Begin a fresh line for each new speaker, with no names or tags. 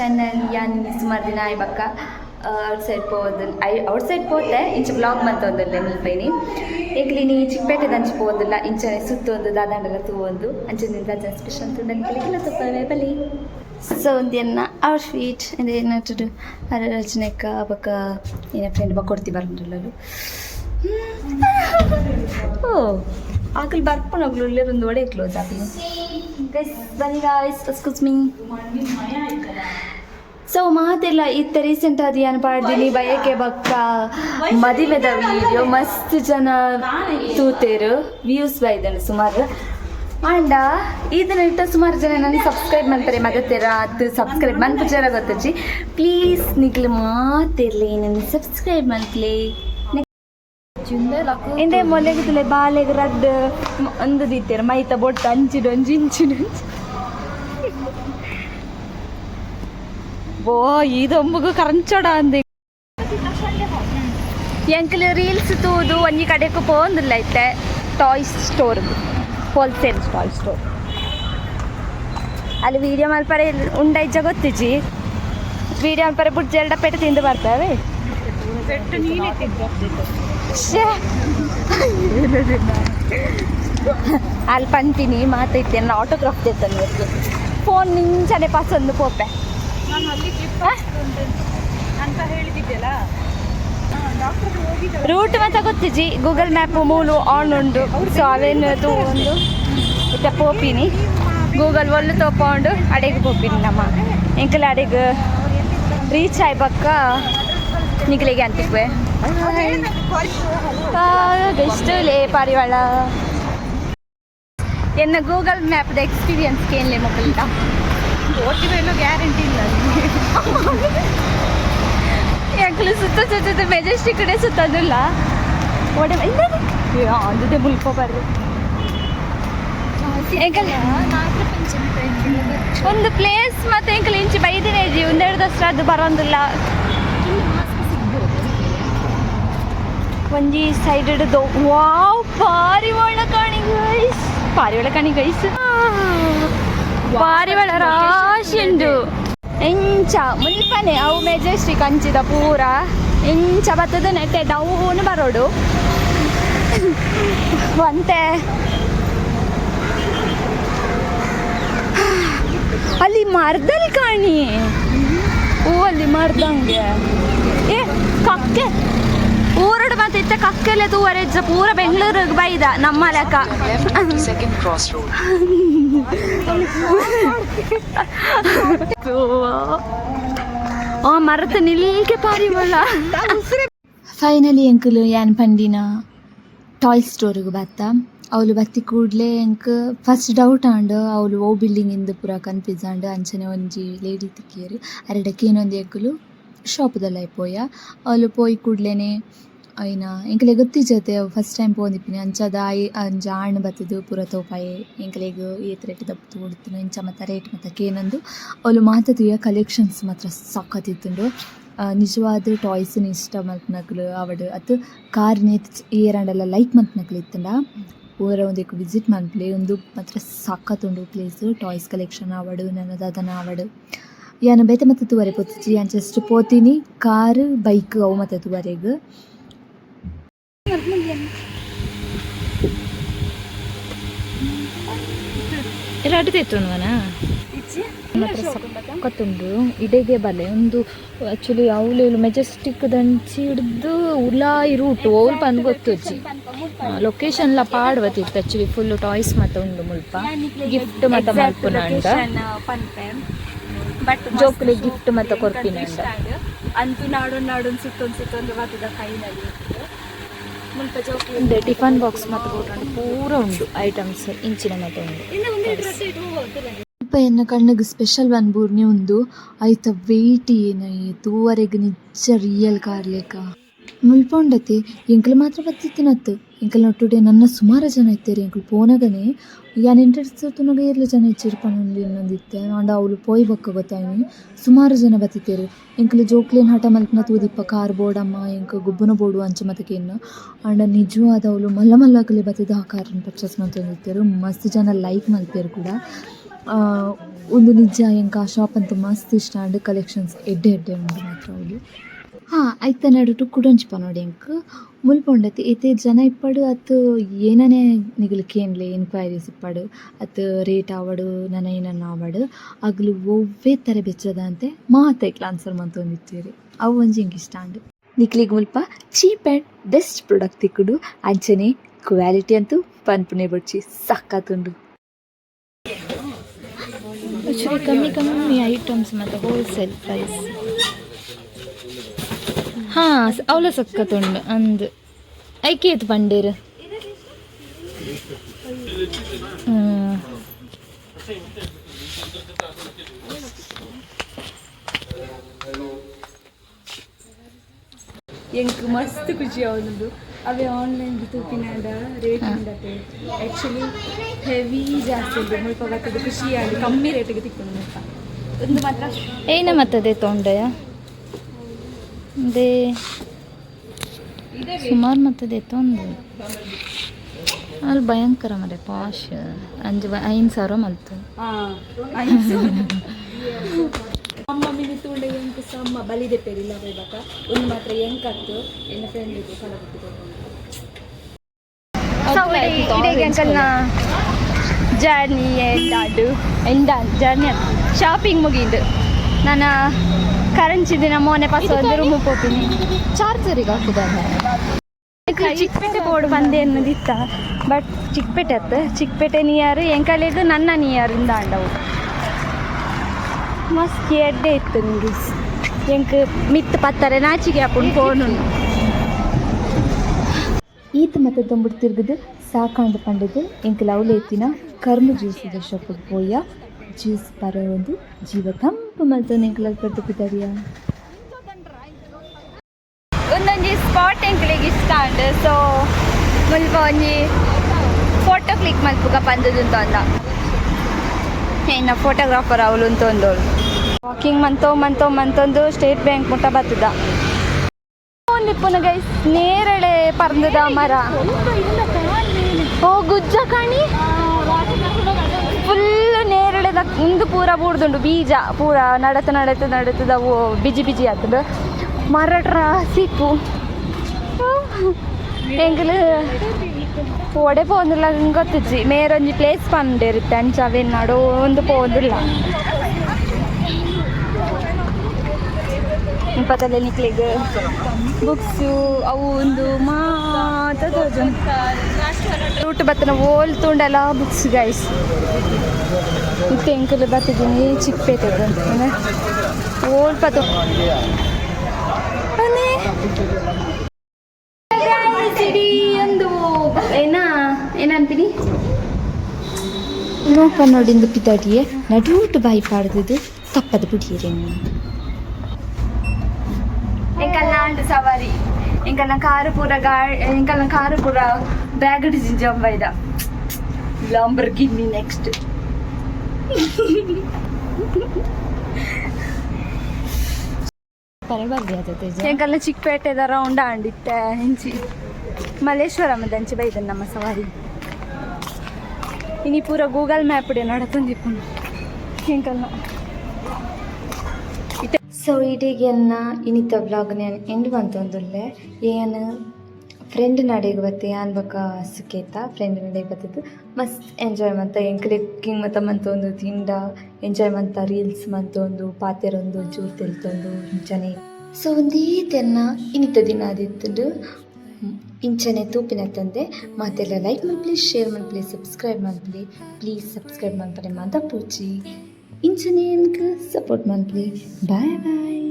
Channel ಯಾನ್ ಸುಮಾರು ದಿನ ಆಯ್ಬಕ್ಕ ಔಟ್ ಸೈಡ್ ಪೋದಿಲ್ಲ ಐ ಔಟ್ ಸೈಡ್ ಪೋತೆ ಇಂಚ ಬ್ಲಾಗ್ ಮಂತೊಂದಿಲ್ಲ ನಿಲ್ಪೈನಿ ಏಕ್ಲಿ ನೀ ಚಿಕ್ಕಪೇಟೆ ದಂಚಿ ಪೋದಲ್ಲ ಇಂಚ ಸುತ್ತೊಂದು ದಾದಾಂಡಲ ತೂವೊಂದು ಅಂಚಿನ ದಾದ ಸ್ಪೆಷಲ್ ತುಂಡಲ್ಲಿ ಕೆಲಕಿಲ್ಲ ತುಪ್ಪವೇ ಬಲಿ ಸೊ ಒಂದೇನ ಅವ್ರ ಸ್ವೀಟ್ ಇದು ಏನಾದ್ರು ಅರ ರಚನೆಕ್ಕ ಬಕ್ಕ ಏನ ಫ್ರೆಂಡ್ ಬಾ ಕೊಡ್ತಿ ಬರ್ಕೊಂಡಲ್ಲೂ ಓ ಆಕಲಿ ಬರ್ಕೊಂಡು ಹೋಗ್ಲು ಇಲ್ಲರೊಂದು ಒಡೆ ಕ್ಲೋಸ್ ಆಗಲಿ ಗೈಸ್ ಬನ್ನಿ ಗಾಯ್ಸ್ ಎಸ್ಕೂಸ್ ಮೀ ಸೊ ಮಾತೆಲ್ಲ ಇತ್ತ ರೀಸೆಂಟ್ ಆದ ಏನು ಪಾಡ್ದಿನಿ ಬಯಕೆ ಬಕ್ಕ ಮದಿಮೆದ ವಿಡಿಯೋ ಮಸ್ತ್ ಜನ ತೂತೇರು ವ್ಯೂಸ್ ಬೈದನು ಸುಮಾರು ಅಂಡ ಇದನ್ನ ಇಟ್ಟ ಸುಮಾರು ಜನ ನನಗೆ ಸಬ್ಸ್ಕ್ರೈಬ್ ಮಾಡ್ತಾರೆ ಮಗತ್ತೀರ ಅದು ಸಬ್ಸ್ಕ್ರೈಬ್ ಜನ ಗೊತ್ತಜ್ಜಿ ಪ್ಲೀಸ್ ನಿಗ್ಲು ಮಾತಿರ್ಲಿ ನನಗೆ ಸಬ್ಸ್ಕ್ರೈಬ್ ಮಾಡ್ಲಿ ಇಂದೇ ಮೊಲೆಗದಲೆ ಬಾಲೆಗೆ ರಡ್ ಒಂದು ದಿತ್ತೇರು ಮೈತ ಬೊಟ್ಟು ಅಂಚಿಡು ಒಂಜಿ ಇಂಚಿಡು ಓ ಇದೊಂಬಗು ಕರಂಚಡ ಅಂದೆ. ಎಂಕಲ್ ರೀಲ್ಸ್ ತೂದು ಒಂಜಿ ಕಡೆಗೆ ಪೋಂದಿಲ್ಲ ಐತೆ toys store wholesale toy store ಅಲ್ಲಿ ವೀಡಿಯೋ ಮಲ್ಪರೆ ಉಂಡೈಜ ಗೊತ್ತಿಜಿ ವೀಡಿಯೋ ಮಲ್ಪರೆ ಬುಡ್ಜ ಎರಡ ಪೆಟ್ಟು ತಿಂದು ಬರ್ತವೆ. ಅಲ್ಲಿ ಪಂತೀನಿ ಮಾತೈತೆ ಆಟೋಗ್ರಾಫ್ ತೆತ್ತ ಫೋನ್ ನಿಂಚನೆ ಪಸಂದು ಪೋಪೆ.
ನಾನು ಅಲ್ಲಿ ಕ್ಲಿಪ್ ಅಂತ ಹೇಳಿದ್ದಿದ್ದೆಲ್ಲ
ರೂಟ್ ಮಾತ್ರ ಗೊತ್ತಿಜಿ ಗೂಗಲ್ ಮ್ಯಾಪ್ ಮೂಲು ಆನ್ ಉಂಡು ಸೊ ಅವೇನು ತಗೊಂಡು ಇತ್ತ ಪೋಪಿನಿ. ಗೂಗಲ್ ಒಲ್ಲು ತಗೊಂಡು ಅಡೆಗೆ ಪೋಪಿನಿ ನಮ್ಮ. ಎಂಕಲ್ ಅಡೆಗೆ ರೀಚ್ ಆಯ್ಬಕ್ಕ ನಿಗ್ಲಿಗೆ ಅಂತಿಕ್ವೆ ಎಷ್ಟು ಲೇ ಪಾರಿವಾಳ. ಎನ್ನ ಗೂಗಲ್ ಮ್ಯಾಪ್ದ ಎಕ್ಸ್ಪೀರಿಯನ್ಸ್ ಕೇಳಲೆ ಮಕ್ಕಳಿಂದ.
ಓಟಿವ ಅನ್ನೋ ಗ್ಯಾರಂಟಿ ಇಲ್ಲ
ಎಂಕಲು ಸುತ್ತ ಸುತ್ತ ಮೆಜೆಸ್ಟಿಕ್ ಕಡೆ ಸುತ್ತದಿಲ್ಲ. ಓಡೆ ಅಂದಿದೆ ಮುಲ್ಕೋ ಬರ್ರಿ. ಎಂಕಲ್ ಒಂದು ಪ್ಲೇಸ್ ಮತ್ತೆ ಎಂಕಲ್ ಇಂಚಿ ಬೈದಿನೇ ಜಿ ಒಂದೆರಡು ದಸರಾ ಅದು ಬರೋದಿಲ್ಲ. ಒಂಜಿ ಸೈಡ್ ಹಿಡಿದು ವಾವ್ ಪಾರಿವಾಳ ಕಾಣಿ ಗೈಸ್ ಪಾರಿವಾಳ ಕಾಣಿ ಗೈಸ್ ಪಾರಿವಾಳ ರಾಶಿ ಉಂಟು ಎಂಚ ಮುಲ್ಪನೆ ಅವು ಮೆಜೆಸ್ಟಿಕ್ ಅಂಚಿದ ಪೂರ. ಇಂಚ ಬತ್ತದ ನೆಟ್ಟೆ ಡೌನು ಬರೋಡು. ಅಂತೆ ಅಲ್ಲಿ ಮರದಲ್ಲಿ ಕಾಣಿ. ಹೂವಲ್ಲಿ ಮರ್ದಂಗೆ. ಏ, ಕಕ್ಕೆ. ಊರಡು ಮತ್ತೆ ಇತ್ತ ತೂವರೆ ತೂವರೆಜ್ಜ ಪೂರ ಬೆಂಗಳೂರಿಗೆ ಬೈದ ನಮ್ಮ ಲೆಕ್ಕ.
ಕ್ರಾಸ್ ರೋಡ್
ಆ ಮರದ ನಿಲ್ಕೆ ಪಾರಿವಳ ಫೈನಲಿ ಎಂಕುಲು ಯಾನ್ ಪಂಡಿನ ಟಾಯ್ ಸ್ಟೋರಿಗೆ ಬತ್ತ ಅವಳು ಬತ್ತಿ ಕೂಡಲೇ ಎಂಕ್ ಫಸ್ಟ್ ಡೌಟ್ ಆಂಡ್ ಅವಳು ಓ ಬಿಲ್ಡಿಂಗ್ ಇಂದ ಪೂರ ಕನ್ಫ್ಯೂಸ್ ಆಂಡ್ ಅಂಚನೆ ಒಂಜಿ ಲೇಡಿ ತಿಕ್ಕಿಯರು ಅರೆಡಕ್ಕೆ ಇನ್ನೊಂದು ಎಕ್ಕಲು ಪೋಯ ಅವಳು ಪೋಯ್ ಕೂಡ್ಲೇನೆ ಐನ ಎಂಕಲೆ ಗೊತ್ತಿಜತೆ ಫಸ್ಟ್ ಟೈಮ್ ಪೋದಿಪ್ಪಿನಿ. ಅಂಚದ ಅಂಚದಾಯಿ ಅಂಚ ಆಣ್ ಬತ್ತದು ಪೂರ ತೋಪಾಯೆ. ಎಂಕಲೆಗ್ ಏತ್ ರೇಟ್ ದಪ್ಪು ಕೊಡ್ತೀನಿ ಇಂಚ ಮತ್ತು ರೇಟ್ ಮತ್ತು ಕೇನಂದು. ಅವಳು ಮಾತದಿಯ ಕಲೆಕ್ಷನ್ಸ್ ಮಾತ್ರ ಸಖತ್ತಿತ್ತುಂಡು ಆ, ನಿಜವಾದ ಟಾಯ್ಸ್ನ ಇಷ್ಟ ಅತ್ತು ಕಾರ್ ನೇತ್ ಏರಂಡೆಲ್ಲ ಲೈಕ್ ಮಲ್ಪನಕ್ಲು ಇತ್ತಂಡ ಊರ ಒಂದಕ್ಕೆ ವಿಸಿಟ್ ಮಲ್ಪಲೆ ಒಂದು ಮಾತ್ರ ಸಖತ್ತುಂಡು ಪ್ಲೇಸ್ ಟಾಯ್ಸ್ ಕಲೆಕ್ಷನ್ ಅವಡು ನನದಾದನ ಅವಡು. ಯಾನ ಬೇತೆ ಮತ್ತೆ ತುವರೆ ಪೋತಿಚ್ಚಿ ಯಾನ್ ಜಸ್ಟ್ ಪೋತಿನಿ ಕಾರ್, ಬೈಕ್, ಅವು ಮತ್ತೆ ತೂವರೆಗ್ ಎರಡು ತೆತ್ತುಂಡುವನ ಮಾತ್ರ ಸಖತ್ತುಂಡು ಇಡೆಗೆ ಬಲೆ, ಒಂದು ಆಕ್ಚುಲಿ ಅವಳು ಮೆಜೆಸ್ಟಿಕ್ ದಂಚಿ ಹಿಡ್ದು ಉಲಾಯಿ ರೂಟ್ ಓಲ್ ಬಂದು ಗೊತ್ತುಜ್ಜಿ. ಲೊಕೇಶನ್ಲ ಪಾಡ್ವತ್ತಿತ್ತು ಆಕ್ಚುಲಿ ಫುಲ್ ಟಾಯ್ಸ್ ಮತ್ತೆ ಒಂದು ಮುಲ್ಪ. ಗಿಫ್ಟ್ ಮಾತ ಮಲ್ಪುನ ಅಂಡ
ಬಟ್
ಜೋಕ್ಲಿ ಗಿಫ್ಟ್ ಮಾತ ಕೊರ್ಪಿನ ಅಂಡ
ಅಂತೂ ನಾಡೊಂದು ನಾಡೊಂದು ಸುತ್ತೊಂದು ಸುತ್ತೊಂದು ಬರ್ತದ ಕೈನಲ್ಲಿ ಮುಲ್ಪ ಜೋಕ್ಲಿ
ಒಂದು ಟಿಫನ್ ಬಾಕ್ಸ್ ಮತ್ತು ಕೊಟ್ಟು ಪೂರ ಉಂಡು ಐಟಮ್ಸ್ ಇಂಚಿನ ಮಾತ ಉಂಡು ಅಪ್ಪ ಎನ್ನ ಕಣ್ಣಿಗೆ ಸ್ಪೆಷಲ್ ಒನ್ ಬೂರ್ನಿ ಉಂದು ಐತ ವೆಯ್ಟ್ ಏನ ತೂವರೆಗೆ ನಿಜ ರಿಯಲ್ ಕಾರ್ ಲೆಕ್ಕ ಮುಲ್ಪೊಂಡತಿ ಎಂಕಲ್ ಮಾತ್ರ ಬತ್ತಿತ್ತಿನತ್ತು ಎಂಕಲ್ ಟುಡೇ ನನ್ನ ಸುಮಾರು ಜನ ಇತ್ತೇರಿ. ಎಂಕಲ್ ಪೋನಗನೆ ಯಾನ್ ಇಂಟ್ರೆಸ್ಟ್ ತುನಗ ಏರ್ಲ ಜನ ಇಚ್ಚಿರ್ಪಣಿ ಇನ್ನೊಂದಿತ್ತೆ ಆಂಡ ಅವಳು ಪೋಯ್ ಬೊಕ್ಕ ಗೊತ್ತಾಯಿನಿ. ಸುಮಾರು ಜನ ಬತ್ತಿತ್ತೇರು. ಎಂಕಲ್ ಜೋಕ್ಲೇನ್ ಹಠ ಮಲ್ಪನ ತೂದಿಪ್ಪ, ಕಾರ್ ಬೋರ್ಡಮ್ಮ ಎಂಕ ಗುಬ್ಬನ ಬೋರ್ಡು ಅಂಚ ಮತಕೆನ್ ಆಂಡ ನಿಜವಾದ ಅವಳು ಮಲ್ಲ ಮಲ್ಲಕಲೆ ಬತ್ತಿದ ಆ ಕಾರ್ ಪರ್ಚೇಸ್ ಮಾಡ್ತಂದಿತ್ತೇರು ಮಸ್ತ್ ಜನ ಲೈಕ್ ಮಲ್ಪೇರು ಕೂಡ. ಒಂದು ನಿಜ ಎಂಕ, ಆ ಶಾಪ್ ಅಂತ ಮಸ್ತ್ ಇಷ್ಟ. ಆಂಡ್ ಕಲೆಕ್ಷನ್ಸ್ ಎಡ್ಡೆ ಎಡ್ಡೆ ಉಂಡು ಮಾತ್ರ ಅವಳು ಹಾಂ ಐತ ನಡುಟು ಕುಡೊಂಚಿಪ ನೋಡಿ ಎಂಕ್ ಮುಲ್ಪೊಂಡತಿ, ಏತೆ ಜನ ಇಪ್ಪಡು, ಅತ್ ಏನನೆ ನಿಗಲಿಕ್ಕೆ ಏನ್ಲೆ ಎನ್ಕ್ವೈರೀಸ್ ಇಪ್ಪಡು, ಅತ್ ರೇಟ್ ಆವಡು ನನ ಏನನ್ನ ಆವಡು, ಅಗ್ಲು ಒವ್ವೇ ತರ ಬೆಚ್ಚದ ಅಂತೆ ಮಾತೈಕ್ಲ ಆನ್ಸರ್ ಮಂತೊಂದಿತ್ತೀರಿ ಅವು ಒಂಜಿ ಇಷ್ಟ ಆಂಡ್ ನಿಕ್ಲಿಗ್ ಮುಲ್ಪ ಚೀಪ್ ಆ್ಯಂಡ್ ಬೆಸ್ಟ್ ಪ್ರಾಡಕ್ಟ್ ತಿಕ್ಕುಡು. ಅಂಚನೆ ಕ್ವಾಲಿಟಿ ಅಂತೂ ಪನ್ಪುನೆ ಬಡ್ಚಿ ಸಕ್ಕತ್ತುಂಡು ಕಮ್ಮಿ ಕಮ್ಮಿ ಐಟಮ್ಸ್ ಮತ್ತು ಹೋಲ್ಸೇಲ್ ಪ್ರೈಸ್ ಹಾಂ ಅವಳ ಸಕ್ಕತ್ತುಂಡು ಅಂದ್. ಐಕೇತ್ ಪಂಡೇರು.
ಎಂಕ್ ಮಸ್ತ್ ಖುಷಿ ಅವನದು. ಅವೇ ಆನ್ಲೈನ್ ತೂಪಿನಾಂಡ ರೇಟ್ ಉಂಡತೆ ಆ್ಯಕ್ಚುಲಿ ಹೆವಿ ಜಾಸ್ತಿ ಉಂಟು. ಮುಲ್ಪ ಬರ್ತದೆ ಖುಷಿ ಆಗಿ ಕಮ್ಮಿ ರೇಟಿಗೆ ತಿಕ್ಕೊಂಡು ಮುಲ್ಪ ಒಂದು ಮಾತ್ರ.
ಏನ ಮತ್ತದೇ ತೊಂಡೆಯ ಅದೇ ಸುಮಾರು ಮತ್ತದ ತೊಂದು ಅಲ್ಲಿ ಭಯಂಕರ ಮರೆ ಪಾಶ್. ಅಂಜು ಐದು ಸಾವಿರ ಮಲ್ತು.
ಅಮ್ಮ ಮಿನಿ ತೂಂಡ ಎಂಕ್ ಸಮ್ಮ ಬಲಿದೆ ಪೇರಿಲ್ಲ ಬೈಬಾಕ ಒಂದು ಮಾತ್ರ ಎಂಕತ್ತು ಎನ್ನ
friend journey end end journey shopping ಮುಗಿದು ನಾನು ಕರೆನ್ಸಿ ದಿನ ಮೋನೆ ಪಾಸ್ ಒಂದು ರೂಮು ಹೋಗ್ತೀನಿ ಚಾರ್ಜರಿಗೆ ಹಾಕಿದ್ದಾರೆ ಚಿಕ್ಕಪೇಟೆ ಬೋರ್ಡ್ ಬಂದೆ ಅನ್ನೋದಿತ್ತ ಬಟ್ ಚಿಕ್ಕಪೇಟೆ ಅತ್ತ ಚಿಕ್ಕಪೇಟೆ ನಿಯರ್ ಎಂಕಲೆಗ್ ನನ್ನ ನಿಯರ್ ಇಂದ ಅಂಡವು ಮಸ್ತ್ ಎಡ್ಡೆ ಇತ್ತು ನಿಮಗೆ ಎಂಕ್ ಮಿತ್ ಪತ್ತರೆ ನಾಚಿಗೆ ಹಾಕೊಂಡು ಫೋನು ಈತ ಮತ್ತೆ ತೊಂಬಿಟ್ಟು ತಿರುಗಿದು ಸಾಕಾಂಡ ಪಂಡಿದ್ದು ಎಂಕ್ ಲವ್ಲೇತಿನ ಕರ್ಮ ಜ್ಯೂಸ್ ಶಾಪಿಗೆ ಪೋಯ ಜ್ಯೂಸ್ ಬರೋ ಒಂದು ಜೀವ ತಂಪು ಮತ್ತು ಎಂಕ್ಲ ಕಟ್ಟುಕಿದಾರಿಯ ಒಂದೊಂದು ಸ್ಪಾಟ್ ಎಂಕ್ಲಿಗೆ ಇಷ್ಟ ಉಂಟು. ಸೊ ಮುಲ್ಪ ಒಂಜಿ ಫೋಟೋ ಕ್ಲಿಕ್ ಮಲ್ಪುಗ ಬಂದದ್ದು ಅಂತ ಅಂದ. ಏನ ಫೋಟೋಗ್ರಾಫರ್ ಅವಳು ಅಂತ ಒಂದೋಳು. ವಾಕಿಂಗ್ ಮಂತೋ ಮಂತೋ ಮಂತೊಂದು ಸ್ಟೇಟ್ ಬ್ಯಾಂಕ್ ಮುಟ್ಟ ಬರ್ತದ. ನಿಪ್ಪುನ ಗೈಸ್ ನೇರಳೆ ಪರ್ಂದದ ಮರ. ಓ ಗುಜ್ಜ ಕಾಣಿ. ಫುಲ್ ನೇರಳೆದ ಇಂದು ಪೂರ ಬೂಡ್ದುಂಡು ಬೀಜ ಪೂರ ನಡತ ನಡತ ನಡತದ ಅವು ಬಿಜಿ ಬಿಜಿ ಆಗ್ತದ. ಮರಟ್ರ ಸಿಪ್ಪು ಎಂಕಲು ಒಡೆ ಪೋಂದಿಲ್ಲ ಗೊತ್ತಿಜ್ಜಿ. ಮೇರೊಂಜಿ ಪ್ಲೇಸ್ ಪಂಡಿರುತ್ತೆ ಅಂಚ ಅವೆನ್ನಾಡು ಒಂದು ಪೋಂದಿಲ್ಲ. ಇಪ್ಪತ್ತಲ್ಲೇ ನಿಕ್ಲಿಗೆ ಬುಕ್ಸು ಅವು ಒಂದು ಮಾತ ರೂಟ್ ಬತ್ತನ ಓಲ್ ತುಂಡಲ್ಲ ಬುಕ್ಸ್ ಗೈಸ್ ಇತ್ತು ಎಂಕಲ್ ಬತ್ತಿದ್ದೀನಿ ಚಿಕ್ಕಪೇಟೆದು ಏನ? ಓಲ್ ಪತ ಸಿಡಿ ಒಂದು. ಏನ ಏನಂತೀನಿ ನೋಪ ನೋಡಿಂದು ಪಿತಾಡಿಯೇ ನಡೂಟು ಬಾಯಿ ಪಾಡ್ದು ತಪ್ಪದ ಬಿಡಿಯರೆ ಎಂಕಲ್ನ ಅಂಡು ಸವಾರಿ ಎಂಕಲ್ನ ಕಾರು ಪೂರ ಗಾ ಎಂಕಲ್ನ ಕಾರು ಪೂರ ಬ್ಯಾಗ್ ಜಂಬೈದ ಲಾಂಬರ್ಗಿನ್ನಿ ನೆಕ್ಸ್ಟ್ ಎಂಕಲ್ನ ಚಿಕ್ಕಪೇಟೆದ ರೌಂಡ್ ಆಂಡಿತ್ತೆ ಹೆಂಚಿ ಮಲ್ಲೇಶ್ವರಂ ದಂಚಿ ಬೈದನ್ ನಮ್ಮ ಸವಾರಿ ಇನಿ ಪೂರ ಗೂಗಲ್ ಮ್ಯಾಪ್ ಡೆ ನಡತಂದಿಪ್ಪುಂಡು ಎಂಕಲ್ನ ಸೊ ಇಡೀಗೆನ್ನ ಇನಿತ ಬ್ಲಾಗ್ ನಾನು ಎಂಡ್ ಬಂತಂದುಲ್ಲೆ. ಏನು ಫ್ರೆಂಡ್ ನಡೆಗ್ ಬತ್ತೆ ಯಾನ್ ಬಕ ಸುಖೇತ ಫ್ರೆಂಡ್ ನಡೆಗ್ ಬತ್ತಿದ್ದು ಮಸ್ತ್ ಎಂಜಾಯ್ ಮಂತ. ಎಂಕ್ಲೆಕ್ಕಿಂಗ್ ಮತ್ತ ಮಂತೊಂದು ತಿಂಡ ಎಂಜಾಯ್ ಮಂತ ರೀಲ್ಸ್ ಮಂತೊಂದು ಪಾತೆರೊಂದು ಜೂರ್ ತೆಲ್ತೊಂದು ಇಂಚನೆ. ಸೊ ಒಂದೇ ತೆನ್ನ ಇನಿತ ದಿನ ಆದಿತ್ತು ಇಂಚನೆ ತೂಪಿನ ತಂದೆ. ಮಾತೆಲ್ಲ ಲೈಕ್ ಮನ್ಪ್ಲಿ ಶೇರ್ ಮನ್ಪ್ಲಿ ಸಬ್ಸ್ಕ್ರೈಬ್ ಮಾಡಿ ಪ್ಲೀಸ್ ಸಬ್ಸ್ಕ್ರೈಬ್ ಮಾಡ್ತಾರೆ ಮಾತಾ ಪೂಚಿ ಇಂಚನೆ ಸಪೋರ್ಟ್ ಮನ್ಪ್ಲಿ ಬಾಯ್ ಬಾಯ್